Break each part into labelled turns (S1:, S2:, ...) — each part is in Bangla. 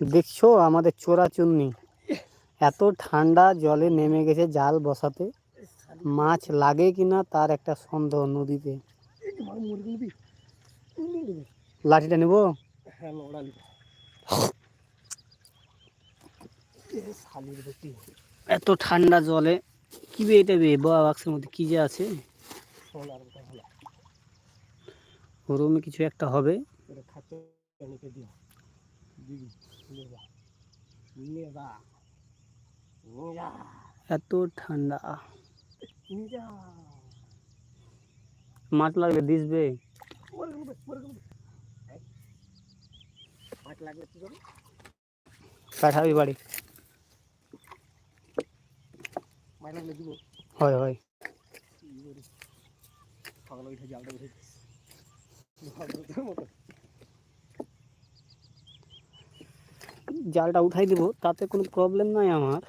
S1: দেখছ আমাদের চোরাচুন্নি এত ঠান্ডা জলে নেমে গেছে জাল বসাতে। মাছ লাগে কিনা তার একটা সন্দেহ নদীতে। লাঠিটা নেব?
S2: হ্যাঁ
S1: এত ঠান্ডা জলে। কি বে এটা বে? বাবা বাক্সের মধ্যে কি যে আছে? ওরমে কিছু একটা হবে। এত ঠান্ডা। মাছ লাগলে দিসবে পাঠাবি বাড়ি। হয় হয়।
S2: জালটা উঠে মতো
S1: জালটা উঠাই দিব, তাতে কোনো প্রবলেম নাই আমার।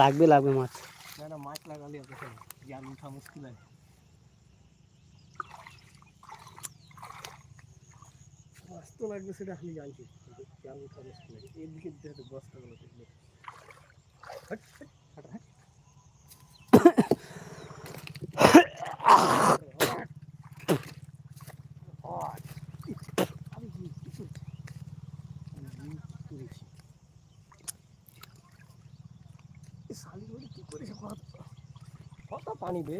S1: লাগবে লাগবে মাছ।
S2: মাছ জাল মুশকিল আছে লাগবে, সেটা আমি জানছি। জাল এদিকে দেখলে হাট, হাট, হাট, হাট। হাট। আমি কি কিছু আমি কি করেছি এই শালি বলে কি করেছে কত পানি বে?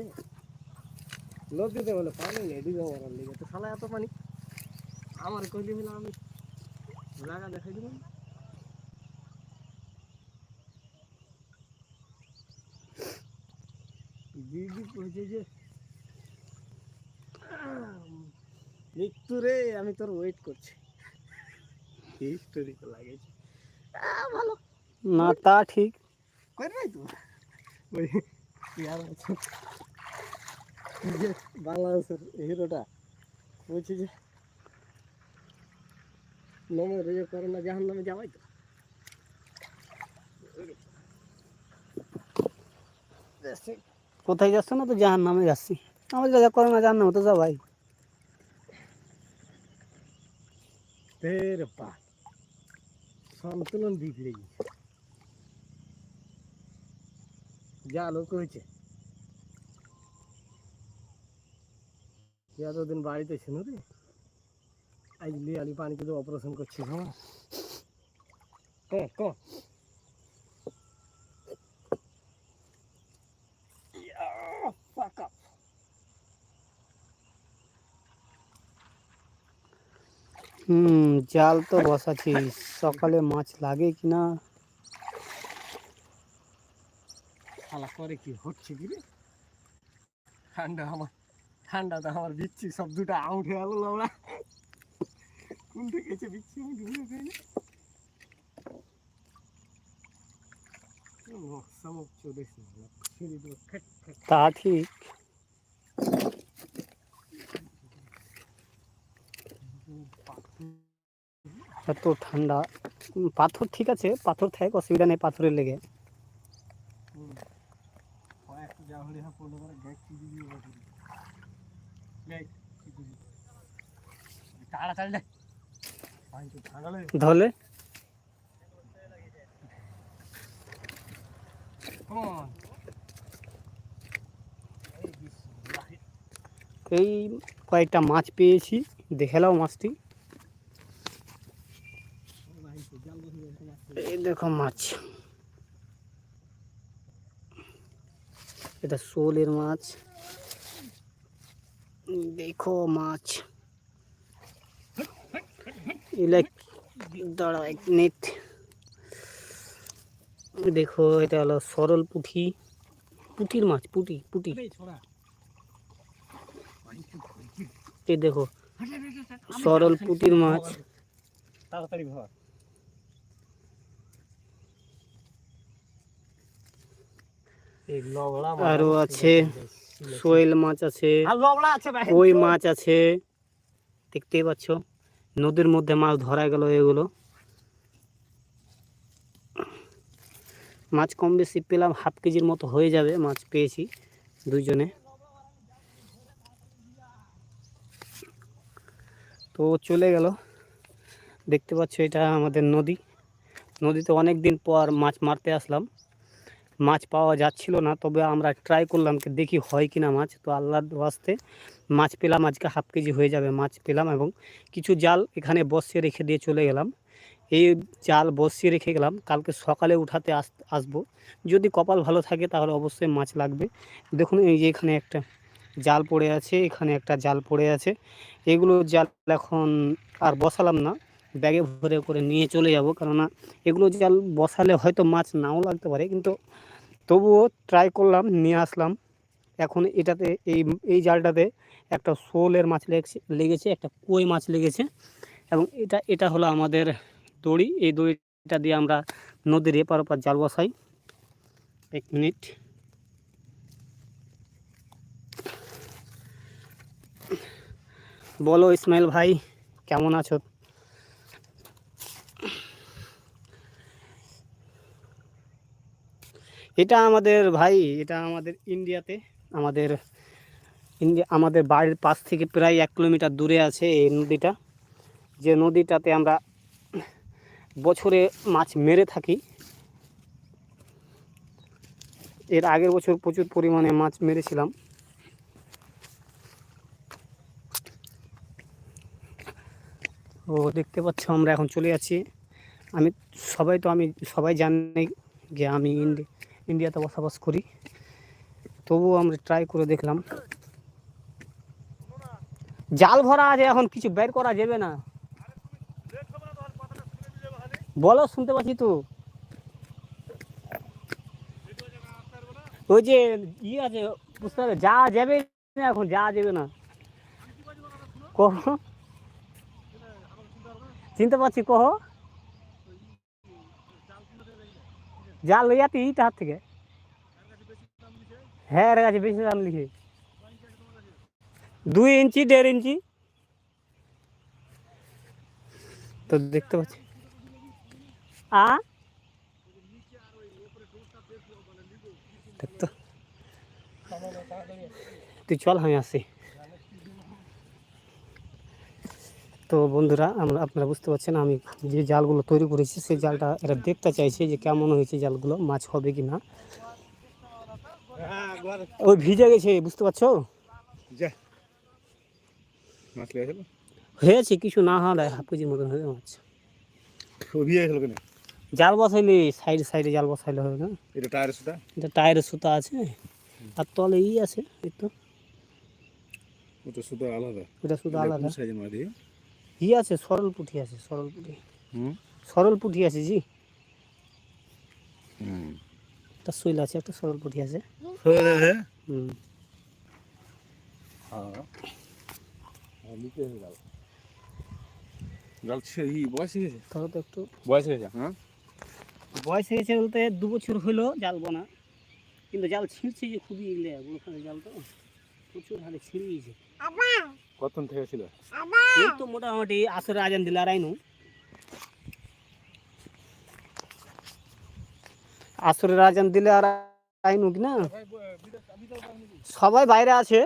S2: নদীতে বলে পানি নেই ডুবে মরার লেগে তো শালা এত পানি। আমার কইলে মিলে আমি জায়গা দেখাই দিলাম। দিদি কইছে যে আম, মৃত্যু রে আমি তোর ওয়েট করছি। হিস্টোরি তো লাগেছে ভালো।
S1: না তা ঠিক।
S2: করবে তো ওই ইয়ার আছে। বাংলাদেশের হিরোটা বলছে যে নমে রেজে করে না জাহান নামে যাওয়াই তো। দেশে
S1: কোথায় যাচ্ছ না তো জাহান নামে যাচ্ছি? আমার যা করে না জাহান নামে তো যা ভাই
S2: ফের পা সন্তুলন বিগড়ে গেছে যা লোক হয়েছে এতদিন বাড়িতে ছিল রে আজ লিয়ালি পানি কিন্তু অপারেশন করছি হ্যাঁ হ্যাঁ ক
S1: হুম জাল তো বসাচ্ছি। সকালে মাছ লাগে কিনা
S2: শালা করে কি হচ্ছে কি রে? ঠান্ডা আমার ঠান্ডাতে আমার বিচ্ছি সব দুটো আউট হয়ে গেল আমরা। কোনটা গেছে বিচ্ছি আমি ঢুকে পাই না। মশা মুখ চলে ছেড়ে দেবো খেট খেট
S1: তা ঠিক। এত ঠান্ডা। পাথর ঠিক আছে, পাথর থাক, অসুবিধা নেই পাথরের লেগে। ধরলে?
S2: এই
S1: কয়েকটা মাছ পেয়েছি, দেখে মাছটি
S2: ভাই তো জাল বসে গেছে মাছ।
S1: এই দেখো মাছ। এটা শোলের মাছ। দেখো মাছ। এগুলা দাঁড়া এক মিনিট। দেখো, এটা হলো সরল পুঁটি পুঁটির মাছ, পুঁটি পুঁটি।
S2: এই
S1: দেখো, সরল পুঁটির মাছ।
S2: তাড়াতাড়ি ধর এই লবড়া মাছ
S1: আরও আছে সোয়েল মাছ আছে কই মাছ আছে? দেখতেই পাচ্ছ নদীর মধ্যে মাছ ধরা গেল এগুলো। মাছ কম বেশি পেলাম হাফ কেজির মতো হয়ে যাবে মাছ পেয়েছি দুইজনে। তো চলে গেল। দেখতে পাচ্ছ এটা আমাদের নদী। নদীতে অনেক দিন পর মাছ মারতে আসলাম। মাছ পাওয়া যাচ্ছিল না, তবে আমরা ট্রাই করলাম কি দেখি হয় কিনা মাছ। তো আল্লাহর ওয়াস্তে মাছ পেলাম, আজকে হাফ কেজি হয়ে যাবে মাছ পেলাম এবং কিছু জাল এখানে বসিয়ে রেখে দিয়ে চলে গেলাম। এই জাল বসিয়ে রেখে গেলাম, কালকে সকালে উঠাতে আস, আসব। যদি কপাল ভালো থাকে তাহলে অবশ্যই মাছ লাগবে। দেখুন এই যে এখানে একটা জাল পড়ে আছে, এখানে একটা জাল পড়ে আছে। এগুলো জাল এখন আর বসালাম না। ব্যাগে ভরে করে নিয়ে চলে যাব। কেননা এগুলো জাল বসালে হয়তো মাছ নাও লাগতে পারে, কিন্তু তবুও ট্রাই করলাম, নিয়ে আসলাম। এখন এটাতে এই এই জালটাতে একটা শোলের মাছ লেগেছে লেগেছে, একটা কই মাছ লেগেছে। এবং এটা এটা হলো আমাদের দড়ি। এই দড়িটা দিয়ে আমরা নদীর এপার ওপার জাল বসাই। এক মিনিট। বলো ইসমাইল ভাই, কেমন আছো? এটা আমাদের ভাই, এটা আমাদের ইন্ডিয়াতে আমাদের ইন্ডিয়া আমাদের বাড়ির পাশ থেকে প্রায় এক কিলোমিটার দূরে আছে এই নদীটা। যে নদীটাতে আমরা বছরে মাছ মেরে থাকি। এর আগের বছর প্রচুর পরিমাণে মাছ মেরেছিলাম। ও, দেখতে পাচ্ছ আমরা এখন চলে যাচ্ছি। আমি, সবাই তো আমি, সবাই জানি যে আমি ইন্ডি ইন্ডিয়াতে বসবাস করি। তবুও আমরা ট্রাই করে দেখলাম। জাল ভরা আছে, এখন কিছু বের করা যাবে না। বলো, শুনতে পাচ্ছি তো। ওই যে ই আছে, বুঝতে পারবে যা যাবে না এখন, যা যাবে না। কহ। চিনতে পারছি, কহ। যা লইয়াতি তার থেকে। হ্যাঁ এর কাছে বেশি দাম লিখে। দুই ইঞ্চি, দেড় ইঞ্চি। তো দেখতে পাচ্ছি। আ? দেখতো। তুই চল, আমি আসি। তো বন্ধুরা আমরা আপনারা বুঝতে পারছেন আমি যে জালগুলো তৈরি করেছি সেই জালটা এরা দেখতে চাইছে যে কেমন হয়েছে জালগুলো মাছ হবে কি না। ওই ভিজে গেছে বুঝতে পারছ? হয়েছে কিছু না হলে হাফ কেজির মতন হয়ে মাছ। জাল বসাইলে সাইডে সাইডে জাল বসাইলে হবে না।
S3: এটা টায়ার সুটা
S1: এটা টায়ারের সুতা আছে আর তলে ই আছে এই তো।
S3: ওটা সুতা আলাদা।
S1: এটা সুতা আলাদা। ই আছে সরল পুঁটি আছে সরল পুঁটি
S3: হুম?
S1: সরল পুঁটি আছে জি।
S3: হুম।
S1: একটা শৈল আছে একটা সরল পুঁটি আছে।
S3: হ্যাঁ
S1: হুম।
S3: হয়ে। গেছে?
S1: তাহলে তো একটু
S3: বয়স হয়ে গেছে হ্যাঁ?
S1: বয়স হয়েছে বলতে দু বছর হলো জাল বোনা কিন্তু জাল ছিঁড়ছে যে খুবই ইলে ওখানে জাল তো। প্রচুর হারে ছিঁড়ে গেছে
S3: কতক্ষণ থেকে ছিল?
S1: এই তো মোটামুটি আসরে আজান দিলে আর আইনু। আসরের আজান দিলে আর আইনু কি না? সবাই বাইরে আছে।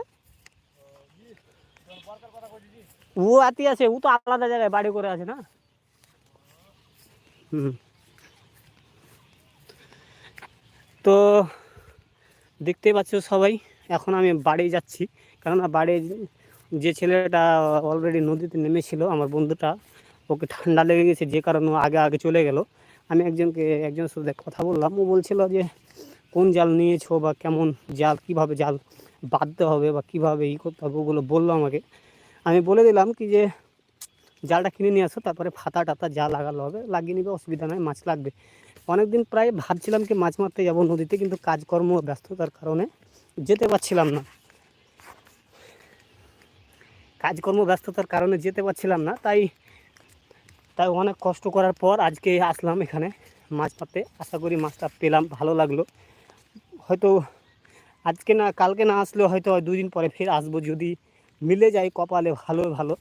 S1: ও আতি আছে ও তো আলাদা জায়গায় বাড়ি করে আছে না? হুম। তো দেখতে পাচ্ছ সবাই। এখন আমি বাড়ি যাচ্ছি। কেননা বাড়ি যে ছেলেটা অলরেডি নদীতে নেমেছিল, আমার বন্ধুটা, ওকে ঠান্ডা লেগে গেছে, যে কারণে আগে আগে চলে গেল। আমি একজনকে একজনের সাথে কথা বললাম, ও বলছিল যে, কোন জাল নিয়েছো বা কেমন জাল, কীভাবে জাল বাঁধতে হবে বা কীভাবে ই করতে হবে? ওগুলো বলল আমাকে। আমি বলে দিলাম কি যে, জালটা কিনে নিয়ে আসো, তারপরে ফাতা টাতা যা লাগালো হবে, লাগিয়ে নিবে, অসুবিধা নয় মাছ লাগবে। অনেকদিন প্রায় ভাবছিলাম কি মাছ মারতে যাব নদীতে, কিন্তু কাজকর্ম ব্যস্ততার কারণে যেতে পারছিলাম না। কাজকর্ম ব্যস্ততার কারণে যেতে পারছিলাম না, তাই তাই অনেক কষ্ট করার পর আজকে আসলাম এখানে মাছ পাতে আশা করি মাছটা পেলাম, ভালো লাগল। হয়তো আজকে না, কালকে না আসলেও হয়তো দুই দিন পরে ফের আসব। যদি মিলে যায় কপালে ভালো ভালো।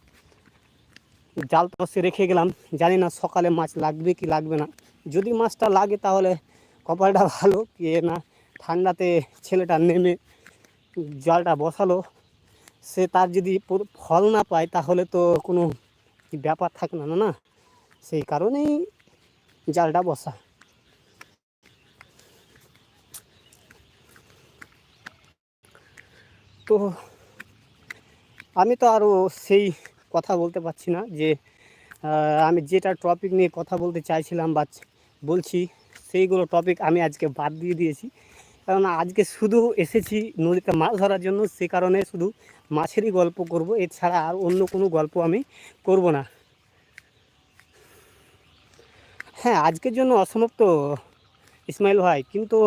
S1: জাল পাশে রেখে গেলাম, জানি না সকালে মাছ লাগবে কি লাগবে না। যদি মাছটা লাগে তাহলে কপালটা ভালো, কি না, ঠান্ডাতে ছেলেটা নেমে জালটা বসালো। সে তার যদি ফল না পায়, তাহলে তো কোনো ব্যাপার থাকে না না সেই কারণেই জালটা বসা। তো আমি তো আরও সেই কথা বলতে পারছি না যে আমি যেটা টপিক নিয়ে কথা বলতে চাইছিলাম বা বলছি, সেইগুলো টপিক আমি আজকে বাদ দিয়ে দিয়েছি। কারণ আজকে শুধু এসেছি নদীতে মাছ ধরার জন্য, সে কারণে শুধু মাছেরই গল্প করব। এছাড়া আর অন্য কোনো গল্প আমি করব না। হ্যাঁ আজকের জন্য অসমাপ্ত, ইসমাইল ভাই। কিন্তু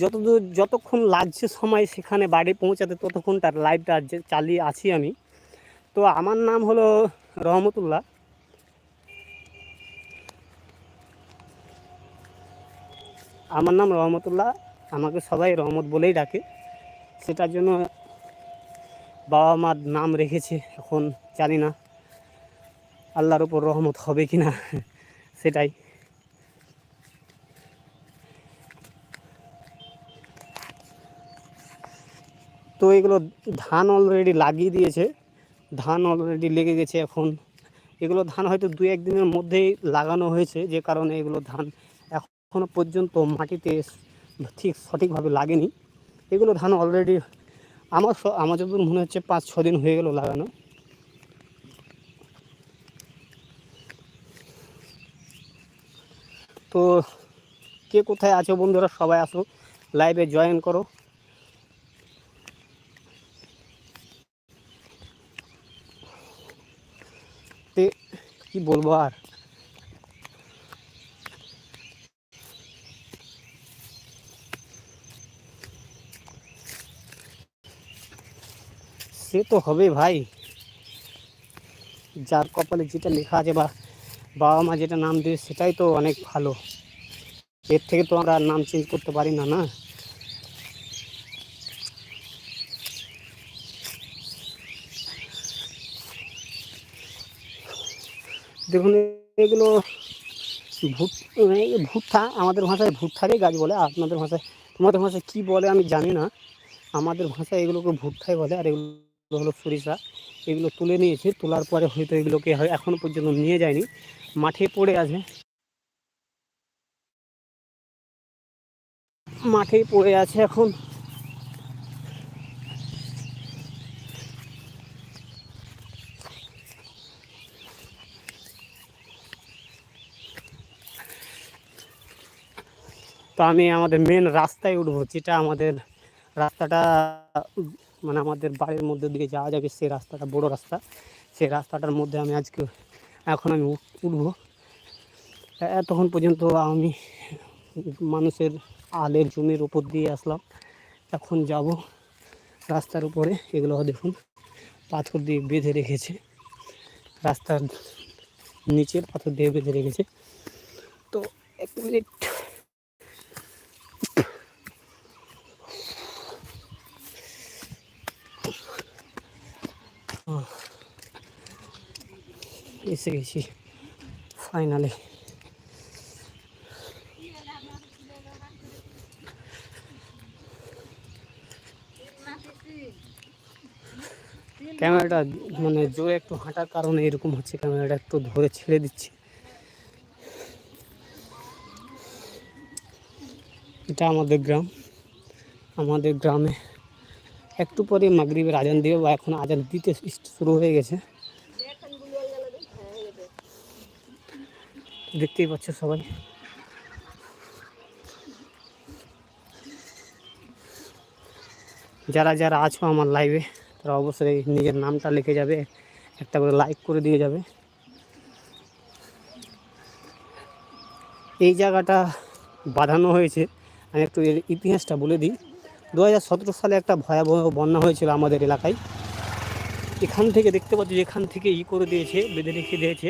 S1: যতদূর যতক্ষণ লাগছে সময় সেখানে বাড়ি পৌঁছাতে, ততক্ষণ তার লাইভটা চালিয়ে আছি আমি। তো আমার নাম হলো রহমতুল্লাহ। আমার নাম রহমতুল্লাহ। আমাকে সবাই রহমত বলেই ডাকে। সেটার জন্য বাবা মার নাম রেখেছে এখন, জানি না আল্লাহর ওপর রহমত হবে কি না সেটাই। তো এগুলো ধান অলরেডি লাগিয়ে দিয়েছে। ধান অলরেডি লেগে গেছে এখন। এগুলো ধান হয়তো দু একদিনের মধ্যেই লাগানো হয়েছে, যে কারণে এগুলো ধান এখনও পর্যন্ত মাটিতে ঠিক সঠিকভাবে লাগেনি। এগুলো ধান অলরেডি আমার আমার যতদূর মনে হচ্ছে পাঁচ, ছ দিন হয়ে গেল লাগানো। তো কে কোথায় আছো বন্ধুরা? সবাই আসো লাইভে জয়েন করো। কি বলব আর? সে তো হবে ভাই। যার কপালে যেটা লেখা আছে বা বাবা মা যেটা নাম দিয়ে সেটাই তো অনেক ভালো। এর থেকে তো আমরা নাম চেঞ্জ করতে পারি না না? দেখুন, এগুলো এই ভুট্টা আমাদের ভাষায় ভুট্টারই গাছ বলে, আপনাদের ভাষায়, তোমাদের ভাষায় কী বলে আমি জানি না। আমাদের ভাষায় এগুলোকে ভুট্টাই বলে, আর এগুলো হলো সরিষা। এগুলো তুলে নিয়েছে, তোলার পরে হয়তো এগুলোকে এখনও পর্যন্ত নিয়ে যায়নি, মাঠে পড়ে আছে। মাঠে পড়ে আছে এখন। তো আমি আমাদের মেন রাস্তায় উঠবো, যেটা আমাদের রাস্তাটা মানে আমাদের বাড়ির মধ্যে দিকে যাওয়া যাবে সেই রাস্তাটা, বড় রাস্তা। সেই রাস্তাটার মধ্যে আমি আজকে, এখন আমি উঠ- উঠবো। এতক্ষণ পর্যন্ত আমি মানুষের আলের জমির উপর দিয়ে আসলাম। এখন যাব রাস্তার উপরে, এগুলো দেখুন, পাথর দিয়ে বেঁধে রেখেছে। রাস্তার নিচে পাথর দিয়ে বেঁধে রেখেছে। তো এক মিনিট এসে গেছি ফাইনালি ক্যামেরাটা মানে জোরে একটু হাঁটার কারণে এরকম হচ্ছে, ক্যামেরাটা একটু ধরে ছেড়ে দিচ্ছি। এটা আমাদের গ্রাম। আমাদের গ্রামে একটু পরে মাগরিবের আজান দিবে, বা এখন আজান দিতে শুরু হয়ে গেছে। দেখতেই পাচ্ছ সবাই। যারা যারা আছো আমার লাইভে তারা অবশ্যই নিজের নামটা লিখে যাবে, একটা করে লাইক করে দিয়ে যাবে। এই জায়গাটা বাঁধানো হয়েছে, আমি একটু এর ইতিহাসটা বলে দিই। দু হাজার সতেরো সালে একটা ভয়াবহ বন্যা হয়েছিল আমাদের এলাকায়। এখান থেকে দেখতে পাচ্ছি এখান থেকে ই করে দিয়েছে, বেঁধে রেখে দিয়েছে।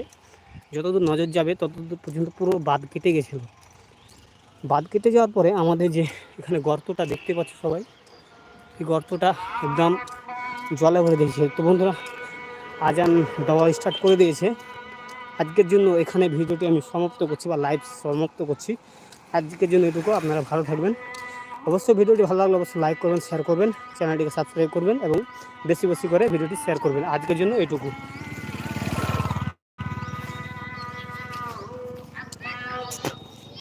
S1: যতদূর নজর যাবে, ততদূর পর্যন্ত পুরো বাদ কেটে গেছিল। বাদ কেটে যাওয়ার পরে আমাদের যে এখানে গর্তটা দেখতে পাচ্ছ সবাই, এই গর্তটা একদম জলে ভরে দিয়েছে। তো বন্ধুরা আজান দেওয়া স্টার্ট করে দিয়েছে। আজকের জন্য এখানে ভিডিওটি আমি সমাপ্ত করছি বা লাইভ সমাপ্ত করছি। আজকের জন্য এটুকু, আপনারা ভালো থাকবেন। অবশ্যই ভিডিওটি ভালো লাগলে অবশ্যই লাইক করবেন শেয়ার করবেন চ্যানেলটিকে সাবস্ক্রাইব করবেন এবং বেশি বেশি করে ভিডিওটি শেয়ার করবেন। আজকের জন্য এটুকু।